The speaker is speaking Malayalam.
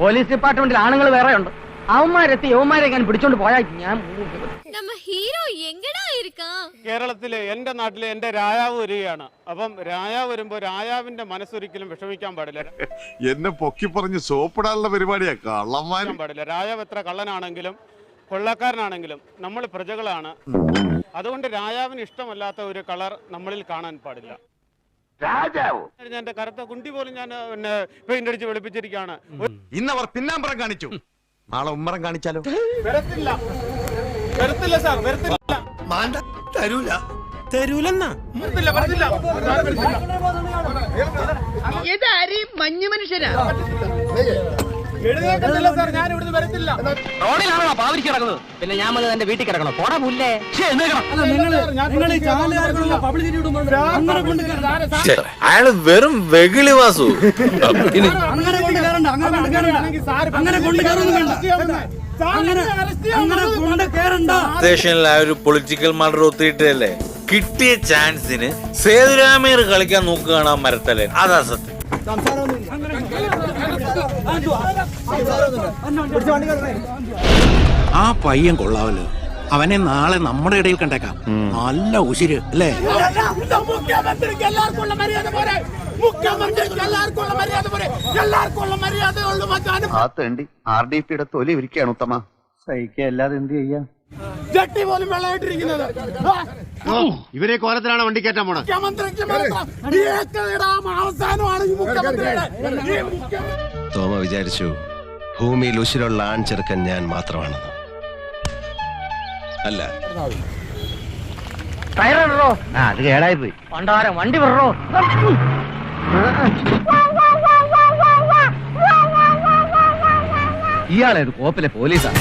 പോലീസ് ഡിപ്പാർട്ട്മെന്റിൽ ആണുങ്ങൾ വേറെ ഉണ്ട് അവന്മാരെത്തി യവന്മാരെ ഞാൻ പിടിച്ചോണ്ട് പോയാൽ ഞാൻ നമ്മ ഹീറോ എങ്ങടാ കേരളത്തിലെ എന്റെ നാട്ടിലെ എന്റെ രാജാവ് വരികയാണ്. അപ്പം രാജാവ് വരുമ്പോ രാജാവിന്റെ മനസ്സൊരിക്കലും വിഷമിക്കാൻ പാടില്ല. എന്നെ പൊക്കി പറഞ്ഞ് സോപ്പിടാനുള്ള പരിപാടിയാ കള്ളന്മാരും. പാടില്ല. രാജാവ് എത്ര കള്ളനാണെങ്കിലും കൊള്ളക്കാരനാണെങ്കിലും നമ്മൾ പ്രജകളാണ്. അതുകൊണ്ട് രാജാവിന് ഇഷ്ടമല്ലാത്ത ഒരു കളർ നമ്മളിൽ കാണാൻ പാടില്ല. രാജാവോ. കറുത്ത കുണ്ടി പോലും ഞാൻ പിന്നെ പെയിന്റ് അടിച്ച് വെളുപ്പിച്ചിരിക്കുകയാണ്. ഇന്നവർ പിന്നാമ്പറം കാണിച്ചു. നാളെ ഉമ്മറം കാണിച്ചാലോ? വരത്തില്ല. വരത്തില്ല സാർ വരത്തില്ല. തരൂല. തരൂലെന്നാ? വരത്തില്ല വരത്തില്ല. എഴുന്നേക്കത്തില്ല സാർ ഞാൻ ഇവിടുന്ന് വരത്തില്ല. റോഡിലാണോ പാവരിച്ച് കിടക്കുന്നത്? പിന്നെ ഞാൻ വന്ന് എന്റെ വീട്ടിൽ കിടക്കണം. പോടാ പുല്ലേ. അയാൾ വെറും വെകിളി വാസു. അങ്ങനെ കൊണ്ട് കയറണ്ട അങ്ങനെ കൊണ്ട് കയറണ്ട. അങ്ങനെ കൊണ്ട് കയറൊന്നും സ്റ്റേഷനിൽ ആ ഒരു പൊളിറ്റിക്കൽ മർഡർ ഒത്തിയിട്ടല്ലേ? കിട്ടിയ ചാൻസിന് സേതുരാമേർ കളിക്കാൻ നോക്കുകയാണ് ആ മരത്തലൻ. അതാ സത്യം. ആ പയ്യൻ കൊള്ളാവല്ലോ. അവനെ നാളെ നമ്മുടെ ഇടയിൽ കണ്ടേക്കാം. നല്ല ഉശിര് അല്ലേ? മുഖ്യമന്ത്രിക്ക് മര്യാദ പോരെ. മുഖ്യമന്ത്രിക്ക് എല്ലാവർക്കുള്ള മര്യാദ പോരെ. എല്ലാവർക്കും ഉള്ള മര്യാദ ഉള്ളു മച്ചാനും ആ തേണ്ടി ആർ ഡി പിയുടെ തൊലി ഇരിക്കുകയാണ് ഉത്തമ ജട്ടി പോലും വെള്ളമായിട്ടിരിക്കുന്നത്. ഇവരെ കോലത്തിലാണ് വണ്ടി കയറ്റാൻ പോണത്. മുഖ്യമന്ത്രിക്ക് മാത്രം ഈ ഏക്കറിടാം അവസാനമാണ് ഈ മുഖ്യമന്ത്രിയുടെ. മുഖ്യമന്ത്രി തോമ വിചാരിച്ചു ഭൂമിയിൽ ഉശിരുള്ള ആൺ ചെറുക്കൻ ഞാൻ മാത്രമാണെന്ന് അല്ല. ടയറോ അത് കേടായി പോയി. പണ്ടാരം വണ്ടി വിടറോ. ഇയാളേത് കോപ്പിലെ പോലീസാണ്